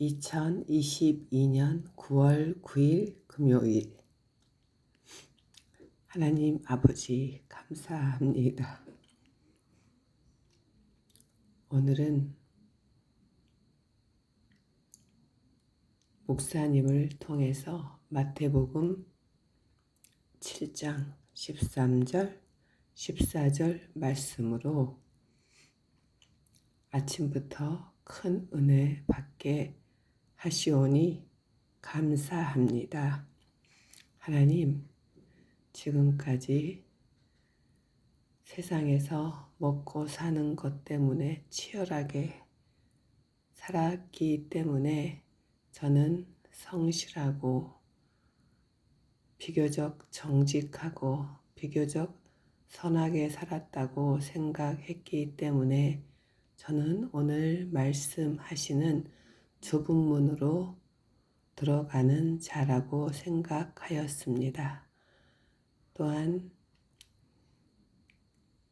2022년 9월 9일 금요일 하나님 아버지 감사합니다. 오늘은 목사님을 통해서 마태복음 7장 13절 14절 말씀으로 아침부터 큰 은혜 받게 하시오니 감사합니다. 하나님, 지금까지 세상에서 먹고 사는 것 때문에 치열하게 살았기 때문에 저는 성실하고 비교적 정직하고 비교적 선하게 살았다고 생각했기 때문에 저는 오늘 말씀하시는 좁은 문으로 들어가는 자라고 생각하였습니다. 또한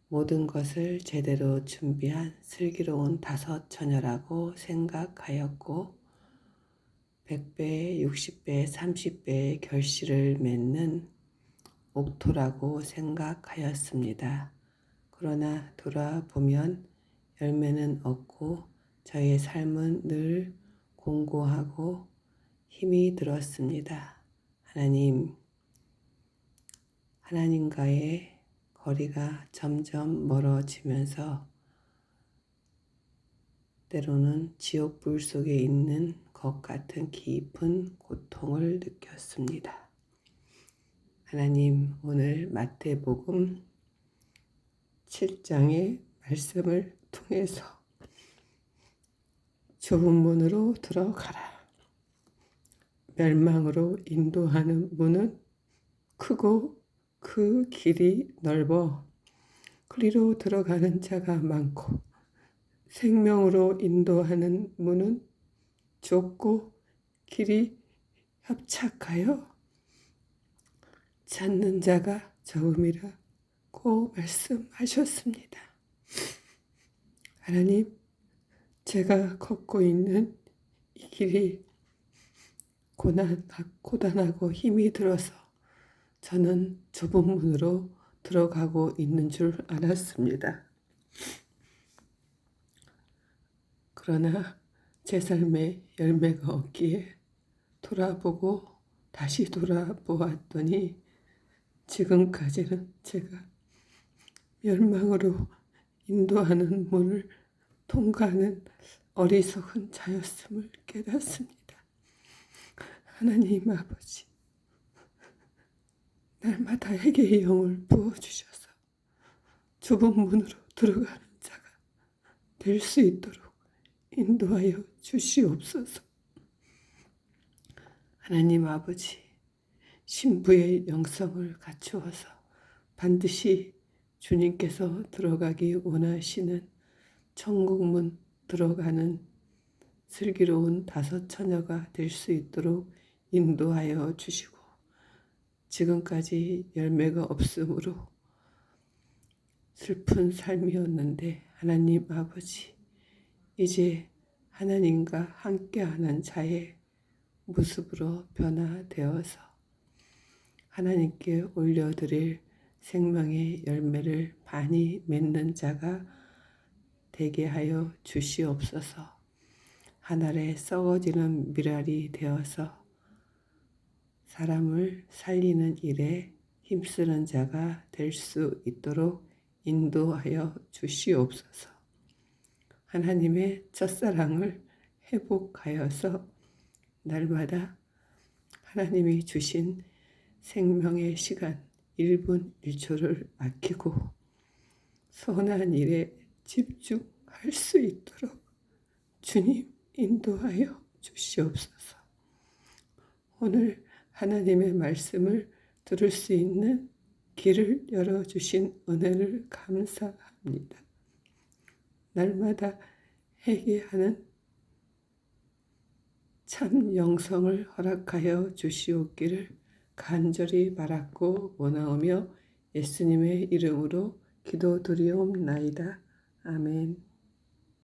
모든 것을 제대로 준비한 슬기로운 다섯 처녀라고 생각하였고 100배, 60배, 30배의 결실을 맺는 옥토라고 생각하였습니다. 그러나 돌아보면 열매는 없고 저의 삶은 늘 공고하고 힘이 들었습니다. 하나님, 하나님과의 거리가 점점 멀어지면서 때로는 지옥불 속에 있는 것 같은 깊은 고통을 느꼈습니다. 하나님, 오늘 마태복음 7장의 말씀을 통해서 좁은 문으로 들어가라. 멸망으로 인도하는 문은 크고 그 길이 넓어 그리로 들어가는 자가 많고 생명으로 인도하는 문은 좁고 길이 협착하여 찾는 자가 적음이라고 말씀하셨습니다. 하나님, 제가 걷고 있는 이 길이 고난, 고단하고 힘이 들어서 저는 좁은 문으로 들어가고 있는 줄 알았습니다. 그러나 제 삶에 열매가 없기에 돌아보고 다시 돌아보았더니 지금까지는 제가 멸망으로 인도하는 문을 통과하는 어리석은 자였음을 깨닫습니다. 하나님 아버지, 날마다 에게 영을 부어주셔서 좁은 문으로 들어가는 자가 될 수 있도록 인도하여 주시옵소서. 하나님 아버지, 신부의 영성을 갖추어서 반드시 주님께서 들어가기 원하시는 천국문 들어가는 슬기로운 다섯 처녀가 될 수 있도록 인도하여 주시고 지금까지 열매가 없으므로 슬픈 삶이었는데 하나님 아버지 이제 하나님과 함께하는 자의 모습으로 변화되어서 하나님께 올려드릴 생명의 열매를 많이 맺는 자가 되게 하여 주시옵소서. 하늘에 썩어지는 미랄이 되어서 사람을 살리는 일에 힘쓰는 자가 될 수 있도록 인도하여 주시옵소서. 하나님의 첫사랑을 회복하여서 날마다 하나님이 주신 생명의 시간 1분 1초를 아끼고 선한 일에 집중할 수 있도록 주님 인도하여 주시옵소서. 오늘 하나님의 말씀을 들을 수 있는 길을 열어주신 은혜를 감사합니다. 날마다 회개하는 참 영성을 허락하여 주시옵기를 간절히 바랐고 원하오며 예수님의 이름으로 기도드리옵나이다. 아멘.